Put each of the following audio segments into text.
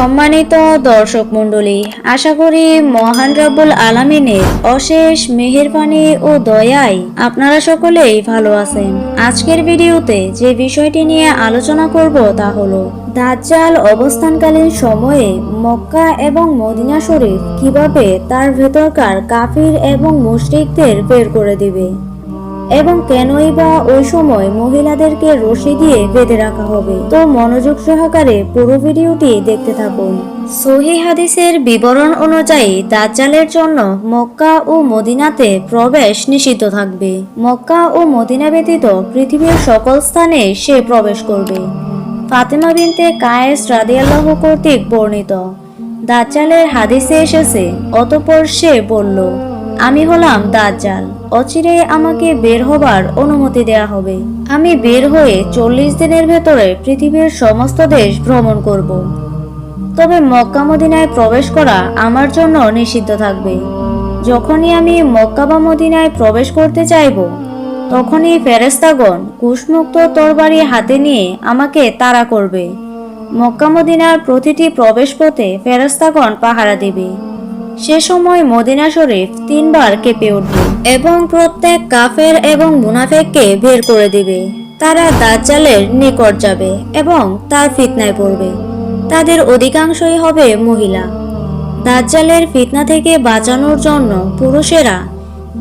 সম্মানিত দর্শক মণ্ডলী, আশা করি মহান রব্বুল আলামিনের অশেষ মেহেরবানি ও দয়ায় আপনারা সকলেই ভালো আছেন। আজকের ভিডিওতে যে বিষয়টি নিয়ে আলোচনা করব তা হলো, দাজ্জাল অবস্থানকালীন সময়ে মক্কা এবং মদিনা শরীফ কীভাবে তার ভেতরকার কাফির এবং মুশরিকদের বের করে দিবে? এবং কেনই বা ওই সময় মহিলাদেরকে রশি দিয়ে বেঁধে রাখা হবে। তো মনোযোগ সহকারে পুরো ভিডিওটি দেখতে থাকুন। সহি হাদিসের বিবরণ অনুযায়ী দাজ্জালের জন্য মক্কা ও মদিনাতে প্রবেশ নিষিদ্ধ থাকবে। মক্কা ও মদিনা ব্যতীত পৃথিবীর সকল স্থানে সে প্রবেশ করবে। ফাতেমা বিনতে কায়েস রাদিয়াল্লাহ কর্তৃক বর্ণিত। দাজ্জালের হাদিসে এসেছে, অতপর সে বলল আমি হলাম দাজ্জাল। অচিরে আমাকে বের হবার অনুমতি দেয়া হবে। আমি বের হয়ে চল্লিশ দিনের ভেতরে পৃথিবীর সমস্ত দেশ ভ্রমণ করব। তবে মক্কা মদিনায় প্রবেশ করা আমার জন্য নিষিদ্ধ থাকবে। যখনই আমি মক্কা বা মদিনায় প্রবেশ করতে চাইব, তখনই ফেরেস্তাগণ কুশমুক্ত তরবারি হাতে নিয়ে আমাকে তাড়া করবে। মক্কা মদিনার প্রতিটি প্রবেশ পথে ফেরেস্তাগণ পাহারা দেবে। সে সময় মদিনা শরীফ তিনবার কেঁপে উঠবে এবং প্রত্যেক কাফের এবং মুনাফেককে বের করে দিবে। তারা দাজ্জালের নিকট যাবে এবং তার ফিতনায় পড়বে। তাদের অধিকাংশই হবে মহিলা। দাজ্জালের ফিতনা থেকে বাঁচানোর জন্য পুরুষেরা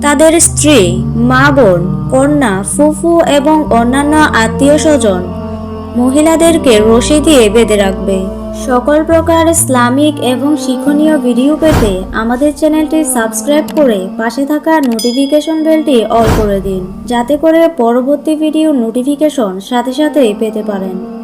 তাদের স্ত্রী, মা বোন, কন্যা, ফুফু এবং অন্যান্য আত্মীয় স্বজন মহিলাদেরকে রশি দিয়ে বেঁধে রাখবে। সকল প্রকার ইসলামিক এবং শিক্ষণীয় ভিডিও পেতে আমাদের চ্যানেলটি সাবস্ক্রাইব করে পাশে থাকা নোটিফিকেশন বেলটি অল করে দিন, যাতে করে পরবর্তী ভিডিও নোটিফিকেশন সাথে সাথেই পেতে পারেন।